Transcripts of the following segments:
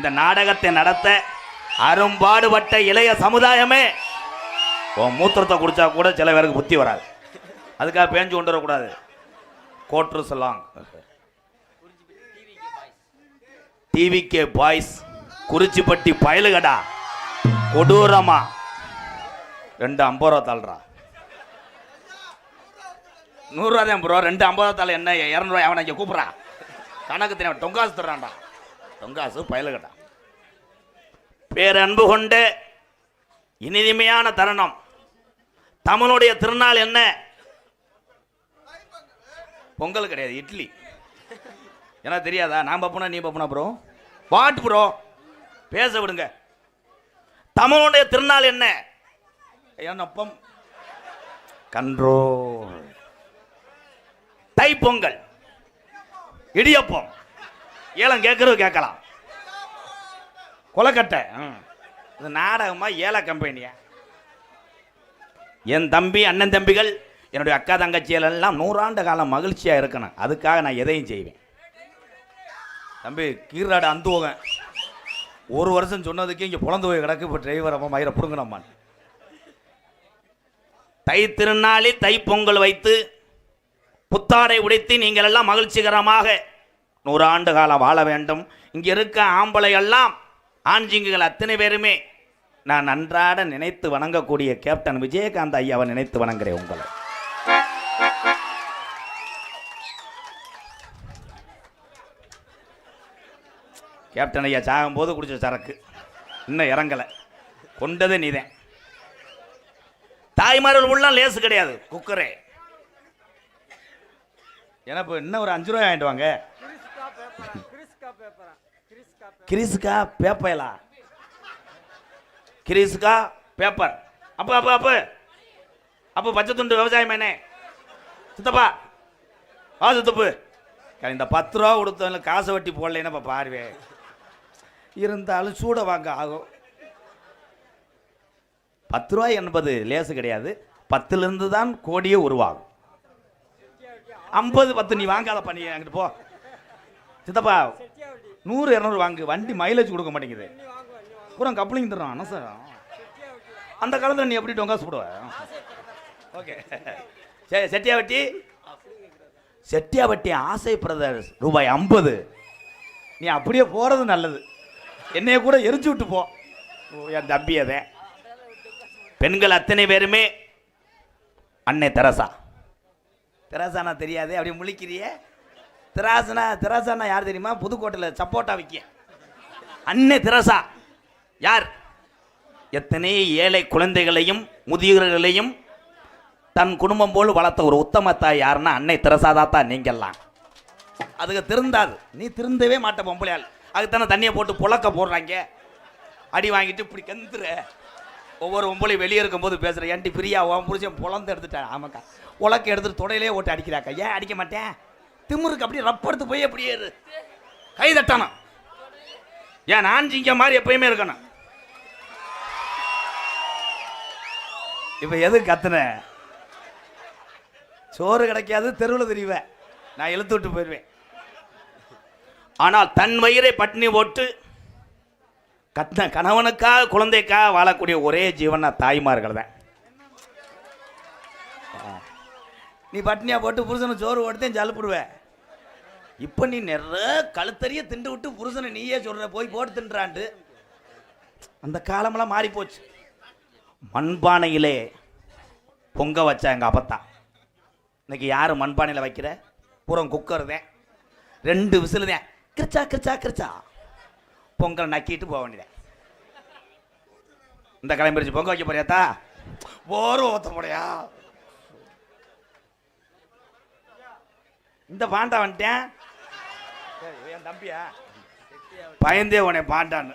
இந்த நாடகத்தை நடத்த அரும்பாடுபட்ட இளைய சமுதாயமே உன் மூத்திரத்தை குடிச்சா கூட சில பேருக்கு புத்தி வராது. அதுக்காக பேஞ்சு கொண்டு வரக்கூடாது. கோட்ரு சொல்லாங் டிவிகே பாய்ஸ் குறிச்சிப்பட்டி பயலுகடா. கொடூரமா. ரெண்டு ஐம்பது ரூபா தாள்றா நூறுரூவா தான் ப்ரோ. ரெண்டு ஐம்பது ரூபா தாள் என்ன இரநூறுவா அவனை இங்கே கூப்பிட்றா. கணக்கு தெரியும் டொங்காசு தர்றான்டா. தொங்காசு பயலுகடா பேரன்பு கொண்டு இனிமையான தருணம். தமிழுடைய திருநாள் என்ன? பொங்கல் கிடையாது இட்லி. ஏன்னா தெரியாதா? நான் பப்புனா நீ பப்புனா ப்ரோ வாட் ப்ரோ பேச விடுங்க. தமிழுடைய திருநாள் என்ன? என்னப்பம் கண்ட்ரோல். தைப்பொங்கல். இடியப்பம். ஏலம் கேட்கறது கேட்கலாம். கொலக்கட்டை. ம். இது நாடகமா ஏல கம்பெனியா? என் தம்பி அண்ணன் தம்பிகள் என்னுடைய அக்கா தங்கச்சிகள் எல்லாம் நூறாண்டு காலம் மகிழ்ச்சியாக இருக்கணும். அதுக்காக நான் எதையும் செய்வேன். தம்பி கீராடு அந்துவகன். ஒரு வருஷம் சொன்னதுக்கு இங்கே புலந்து போய் கிடக்கு. இப்போ டிரைவர் அம்மா மயிரை பிடுங்கினம்மான் தை திருநாளில் தைப்பொங்கல் வைத்து புத்தாடை உடைத்து நீங்கள் எல்லாம் மகிழ்ச்சிகரமாக நூறாண்டு காலம் வாழ வேண்டும். இங்கே இருக்க ஆம்பளை எல்லாம் ஆஞ்சிங்குகள் அத்தனை பேருமே நான் நன்றாட நினைத்து வணங்கக்கூடிய கேப்டன் விஜயகாந்த் ஐயாவை நினைத்து வணங்குறேன் உங்களை. கேப்டன் ஐயா சாகும்போது குடிச்ச சரக்கு. இன்னும் இறங்கலை. கொண்டதே நீதான் தாய்மார்கள் உள்ள லேசு கிடையாது. குக்கரே. ஏன்னா இப்போ இன்னும் ஒரு அஞ்சு ரூபாய் வாங்கிட்டு வாங்க. கிரிஸ்கா பேப்பைலா கிரிஸ்கா பேப்பர். அப்போ அப்போ அப்போ. அப்போ பச்சை துண்டு விவசாயம் என்ன? சித்தப்பா ஆ சித்தப்பு. இந்த பத்து ரூபா கொடுத்தவங்க காசை வட்டி போடலைன்னா இப்போ பாருவே? இருந்தாலும் சூட வாங்க ஆகும். பத்து ரூபாய் என்பது லேசு கிடையாது. பத்துலேருந்து தான் கோடியே உருவாகும். ஐம்பது பத்து நீ வாங்காத பண்ணி அங்கிட்டு போ. சித்தப்பா நூறு இரநூறு வாங்கு வண்டி மைலேஜ் கொடுக்க மாட்டேங்குது. பூரா கப்ளிங் தர்றான் என்ன சார். அந்த காலத்தில் நீ எப்படி டொங்காசு போடுவ? ஓகே. சரி செட்டியாவட்டி செட்டியாவட்டி ஆசை பிரதர்ஸ் ரூபாய் ஐம்பது. நீ அப்படியே போகிறது நல்லது. என்னைய கூட எரிச்சு விட்டு போ. என் தம்பி அதே. பெண்கள் அத்தனை பேருமே அன்னை தெரசா. தெரசானா தெரியாது அப்படி முழிக்கிறியே. திராசனா திராசானா யார் தெரியுமா? புதுக்கோட்டையில் சப்போட்டா விற்க அன்னை தெரசா. யார்? எத்தனை ஏழை குழந்தைகளையும் முதியோர்களையும் தன் குடும்பம் போல் வளர்த்த ஒரு உத்தம தாய் யாருன்னா அன்னை தெரசாதாத்தா நீங்கெல்லாம் அதுக்கு திருந்தாது. நீ திருந்தவே மாட்ட பொம்பளையால் அதுக்கு தானே தண்ணியை போட்டு புழக்க போடுறாங்க. அடி வாங்கிட்டு இப்படி கந்துற. ஒவ்வொரு பொம்பளையும் வெளியே இருக்கும்போது பேசுகிற ஏன்டி பிரியா உன் புருஷன் புலந்து எடுத்துட்டேன். ஆமாக்கா. உலக்க எடுத்துட்டு தொடையிலே ஓட்டு அடிக்கிறாக்கா. ஏன் அடிக்க மாட்டேன்? திமுருக்கு அப்படியே ரப்ப எடுத்து போய் அப்படியே இரு. கை தட்டணும். ஏன் நான் ஜிங்க மாதிரி எப்பயுமே இருக்கணும். இப்போ எது கத்துன? சோறு கிடைக்காது தெருவில் தெரிவேன் நான் இழுத்து விட்டு போயிடுவேன் ஆனால் தன் வயிறை பட்டினி போட்டு கத்த கணவனுக்காக குழந்தைக்காக வாழக்கூடிய ஒரே ஜீவனா தாய்மார்கள் தான். நீ பட்னியா போட்டு புருஷனை சோறு ஓடுத்தேன் ஜலுப்பிடுவேன் இப்போ நீ நிறைய கழுத்தறிய திண்டு விட்டு புருஷனை நீயே சொல்ற போய் போட்டு தின்றான்ட்டு அந்த காலமெல்லாம் மாறி போச்சு மண்பானையிலே பொங்க வச்சா எங்கள் அப்பத்தான் இன்னைக்கு யார் மண்பானையில் வைக்கிற? பூரம் குக்கர் தான் ரெண்டு விசில் தான் கிரிச்சா கிரிச்சா கிரிச்சா. பொங்கல் நக்கிட்டு போக வேண்டியதேன். இந்த கிளம்பிடுச்சு பொங்க வைக்க போறியாத்தா ஒரு ஊத்த போடையா இந்த பாண்டா வந்துட்டேன். என் தம்பியா? பயந்தே உன்னை பாண்டான்னு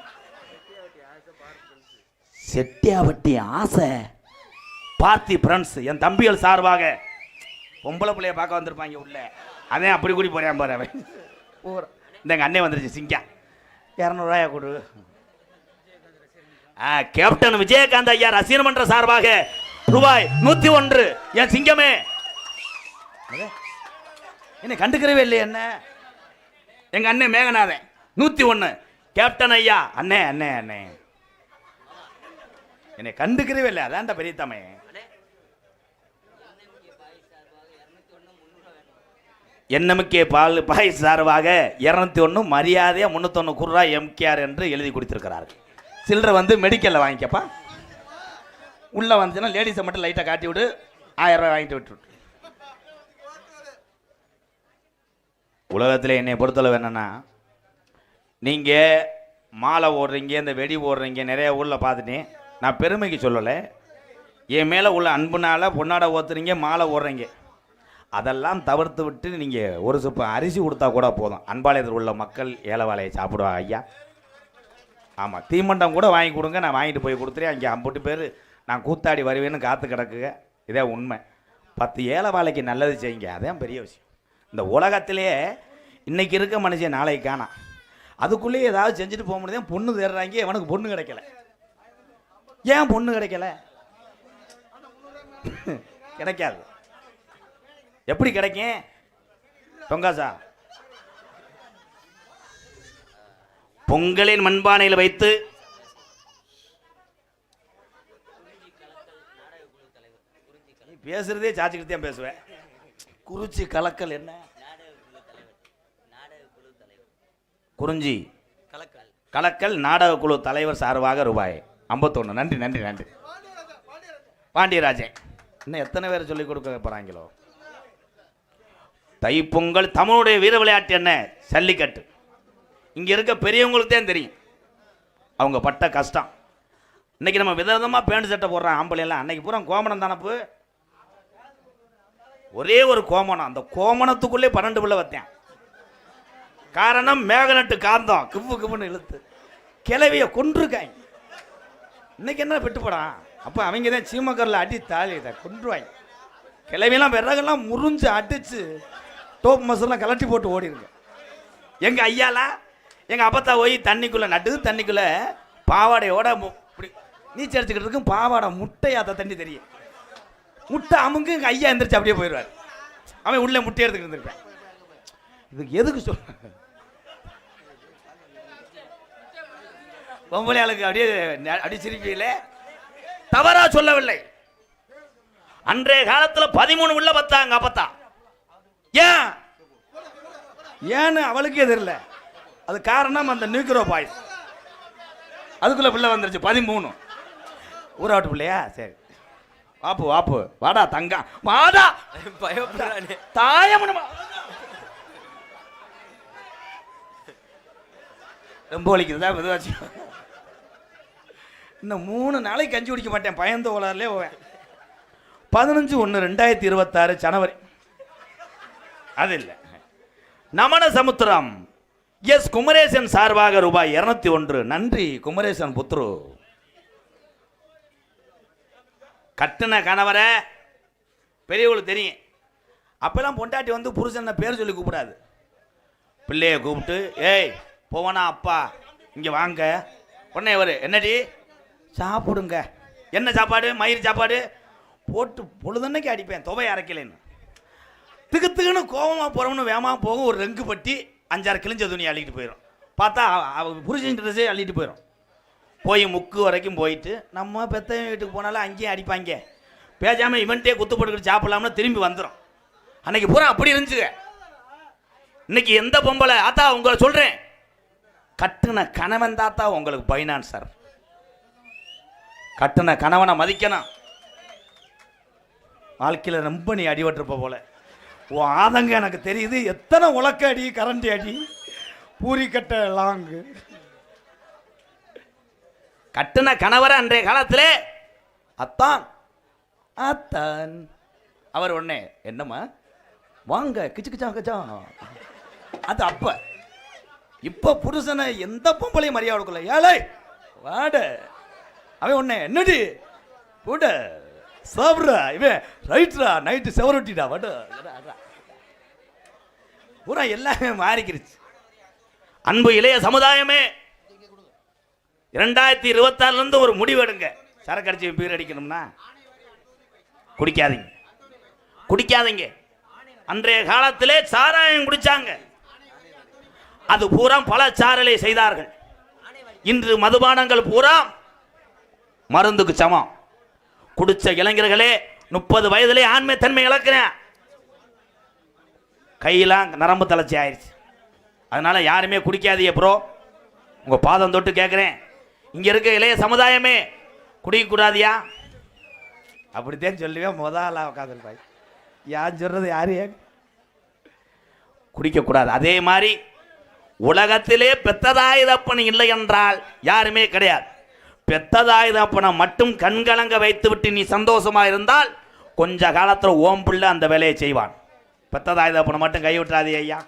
செட்டியாவட்டி ஆசை. பார்த்தி ஃப்ரெண்ட்ஸ் என் தம்பிகள் சார்பாக பொம்பளை பிள்ளைய பார்க்க வந்திருப்பாங்க உள்ள. அதே அப்படி கூடி போறேன் பாரு அவன். ஊர் இந்த எங்கள் அண்ணே வந்துருச்சு சிங்கா. இரநூறுவாயா கொடு. ஆ கேப்டன் விஜயகாந்த் ஐயா ரசிகர் மன்ற சார்பாக ரூபாய் நூத்தி ஒன்று. என் சிங்கமே. என்ன கண்டுக்கிறவே இல்லையே என்ன? எங்க அண்ணன் மேகநாதன். நூத்தி ஒன்று கேப்டன் ஐயா. அண்ணே அண்ணே அண்ணே. என்னை கண்டுக்கிறவே இல்லை. அதான்டா பெரிய தமையன் என்எம்கே பால் பாய் சார்பாக இரநூத்தி ஒன்று மரியாதையாக முந்நூற்றொன்று குர்ரா எம்கேஆர் என்று எழுதி கொடுத்திருக்கிறார்கள். சில்லறை வந்து மெடிக்கலில் வாங்கிக்கப்பா. உள்ளே வந்துச்சுன்னா லேடிஸை மட்டும் லைட்டாக காட்டி விடு ஆயிரம் ரூபாய் வாங்கிட்டு விட்டு உலகத்தில் என்னை பொறுத்தளவு என்னென்னா நீங்கள் மாலை ஓடுறீங்க இந்த வெடி ஓடுறீங்க நிறைய ஊரில் பார்த்துட்டேன் நான் பெருமைக்கு சொல்லலை. என் மேலே உள்ள அன்புனால பொன்னாடை ஓத்துறீங்க மாலை ஓடுறீங்க. அதெல்லாம் தவிர்த்து விட்டு நீங்கள் ஒரு சுப்பு அரிசி கொடுத்தா கூட போதும். அன்பாளையத்தில் உள்ள மக்கள் ஏழை வாழையை சாப்பிடுவாங்க ஐயா. ஆமாம் தீமண்டம் கூட வாங்கி கொடுங்க நான் வாங்கிட்டு போய் கொடுத்துறேன். அங்கே ஐம்பட்டு பேர் நான் கூத்தாடி வருவேன்னு காத்து கிடக்குங்க. இதே உண்மை. பத்து ஏழை வாழைக்கு நல்லது செய்யுங்க அதான் பெரிய விஷயம். இந்த உலகத்திலேயே இன்றைக்கி இருக்க மனுஷன் நாளைக்கு காணாம் அதுக்குள்ளேயே ஏதாவது செஞ்சுட்டு போக முடியாது? பொண்ணு தேடுறாங்க அவனுக்கு பொண்ணு கிடைக்கல. ஏன் பொண்ணு கிடைக்கல? கிடைக்காது. எப்படி கிடைக்கும்? தொங்காசா பொங்கலின் மண்பானையில் வைத்து பேசுறதே சாச்சிக்கிட்டு தான் பேசுவேன்? குறிச்சி கலக்கல் என்ன? குறிஞ்சி. கலக்கல் கலக்கல் நாடக குழு தலைவர் சார்பாக ரூபாய் ஐம்பத்தொன்று நன்றி நன்றி நன்றி. பாண்டியராஜன். இன்னும் எத்தனை பேர் சொல்லிக் கொடுக்க போகிறாங்களோ தைப்பொங்கல் தமிழுடைய வீர விளையாட்டு என்ன? ஜல்லிக்கட்டு. இங்கே இருக்க பெரியவங்களுக்கு தான் தெரியும். அவங்க பட்ட கஷ்டம். இன்றைக்கி நம்ம விதவிதமாக பேண்ட் சட்டை போடுறோம் ஆம்பளை எல்லாம் அன்னைக்கு பூரா கோமணம் தானப்பு ஒரே ஒரு கோமணம் அந்த கோமணத்துக்குள்ளே பன்னெண்டு பிள்ளை வைத்தேன் காரணம் மேகநட்டு காந்தம். கிப்பு கிப்புன்னு இழுத்து. கிளவிய கொன்றுருக்காங்க இன்னைக்கு என்ன பெட்டுப்படான் அப்போ அவங்க தான் சீமக்கரில் அடி தாலி இதை கொன்றுவாங்க கிளவிலாம் விறகெல்லாம் முறிஞ்சு அடிச்சு டோப் மசூர்லாம் கலட்டி போட்டு ஓடிருங்க எங்கள் ஐயாலா எங்கள் அப்பத்தா போய் தண்ணிக்குள்ளே நட்டு தண்ணிக்குள்ளே பாவாடையோட இப்படி நீச்சல் அடிச்சுக்கிட்டு இருக்கும் பாவாடை முட்டையாத்த தண்ணி தெரியும். முட்டை அமுங்க எங்கள் ஐயா எந்திரிச்சு அப்படியே போயிடுவார். அவன் உள்ளே முட்டை எடுத்துக்கிட்டு இருந்திருப்பேன். இதுக்கு எதுக்கு சொல்? பொம்பளையாளுக்கு அப்படியே ந- அப்படியே தவறா சொல்லவில்லை. அன்றைய காலத்தில் பதிமூணு உள்ள பத்தாங்க அப்பத்தா? ஏன்? ஏன்னு அவளுக்கே தெரியல. அது காரணம் அந்த நியூக்ரோ பாய்ஸ் அதுக்குள்ள பிள்ளை வந்துருச்சு பதிமூணு. ஊராட்டு பிள்ளையா? சரி. வாப்பு வாப்பு. வாடா தங்கா. வாடா. பயப்படுறானே. தாயமனமா ரொம்ப வலிக்குதுதா மெதுவாச்சு. இன்னும் மூணு நாளைக்கு கஞ்சி குடிக்க மாட்டேன். பயந்த ஓலாரிலே போவேன். பதினஞ்சு ஒன்று ரெண்டாயிரத்தி இருபத்தாறு ஜனவரி. அது இல்லை. நமன சமுத்திரம். எஸ் குமரேசன் சார்பாக ரூபாய் இருநூத்தி ஒன்று. நன்றி குமரேசன் புத்ரு. கட்டின கணவரை பெரியவங்களுக்கு தெரியும். அப்பெல்லாம் பொண்டாட்டி வந்து புருஷனை பேர் சொல்லி கூப்பிடாது. பிள்ளைய கூப்பிட்டு ஏய் போவனா அப்பா இங்கே வாங்க. உடனே வரு என்னடி? சாப்பிடுங்க. என்ன சாப்பாடு? மயிர் சாப்பாடு? போட்டு பொழுதுன்னைக்கு அடிப்பேன் துவை அரைக்கலைன்னு. திக்கு திக்குன்னு கோவமாக போகிறோம்னு வேகமாக போகும் ஒரு ரெங்கு பட்டி அஞ்சாறு கிழிஞ்ச துணி அள்ளிட்டு போயிடும் பார்த்தா புருஷன் ட்ரெஸ்ஸே அள்ளிட்டு போயிடும் போய் முக்கு வரைக்கும் போயிட்டு நம்ம பெத்தையன் வீட்டுக்கு போனாலும் அங்கேயும் அடிப்பாங்க. பேசாமல் இவன்ட்டே குத்து போட்டுக்கிட்டு சாப்பிடலாம்னு திரும்பி வந்துடும் அன்னைக்கு பூரா அப்படி இருந்துச்சுங்க. இன்னைக்கு எந்த பொம்பளை? ஆத்தா உங்களை சொல்கிறேன் கட்டுன கணவன் தாத்தா உங்களுக்கு பைனான் சார் கட்டுன கணவனை மதிக்கணும். வாழ்க்கையில் ரொம்ப நீ அடிபட்டிருப்ப போல. உன் ஆதங்கம் எனக்கு தெரியுது. எத்தனை உலக்க அடி கரண்டி அடி. பூரிக்கட்டை லாங்கு. கட்டுன கணவரை அன்றைய காலத்திலே? அத்தான். அத்தான். அவர் உடனே என்னம்மா? வாங்க கிச்சு கிச்சா கிச்சா. அது அப்ப. இப்ப புருஷனை எந்த பொம்பளையும் மரியாதை கொடுக்கல? ஏழை வாட. அவன் உடனே என்னடி? போட. சாப்பிட்றா இவன் ரைட்ரா? நைட்டு செவரொட்டிடா வாட. பூரா எல்லாமே மாறிக்கிருச்சு. அன்பு இளைய சமுதாயமே இரண்டாயிரத்தி இருபத்தாறுலேருந்து ஒரு முடிவெடுங்க சரக்கு அடிச்சு பீர் அடிக்கணும்னா. குடிக்காதீங்க. குடிக்காதீங்க. அன்றைய காலத்திலே சாராயம் குடித்தாங்க அது பூரா பல சாரலை செய்தார்கள். இன்று மதுபானங்கள் பூரா மருந்துக்கு சமம். குடிச்ச இளைஞர்களே முப்பது வயதிலே ஆண்மை தன்மை இழக்கிறேன் கையெல்லாம் நரம்பு தளர்ச்சி ஆயிடுச்சு அதனால யாருமே குடிக்காதீங்க ப்ரோ உங்கள் பாதம் தொட்டு கேட்குறேன் இங்க இருக்க இளைய சமுதாயமே குடிக்க கூடாதியா? அப்படித்தான் சொல்லுவேன் முதல்ல உட்காந்துருப்பாய் யார் சொல்றது யாரு குடிக்கக்கூடாது அதே மாதிரி உலகத்திலே பெத்ததாய் தப்பன் இல்லை என்றால் யாருமே கிடையாது. பெத்ததாய் தப்பனை மட்டும் கண்கலங்க வைத்துவிட்டு நீ சந்தோஷமா இருந்தால் கொஞ்ச காலத்தில் ஓம் பிள்ளை அந்த வேலையை செய்வான். பெத்ததாய் தப்பனை மட்டும் கை விட்டுறாதே ஐயா.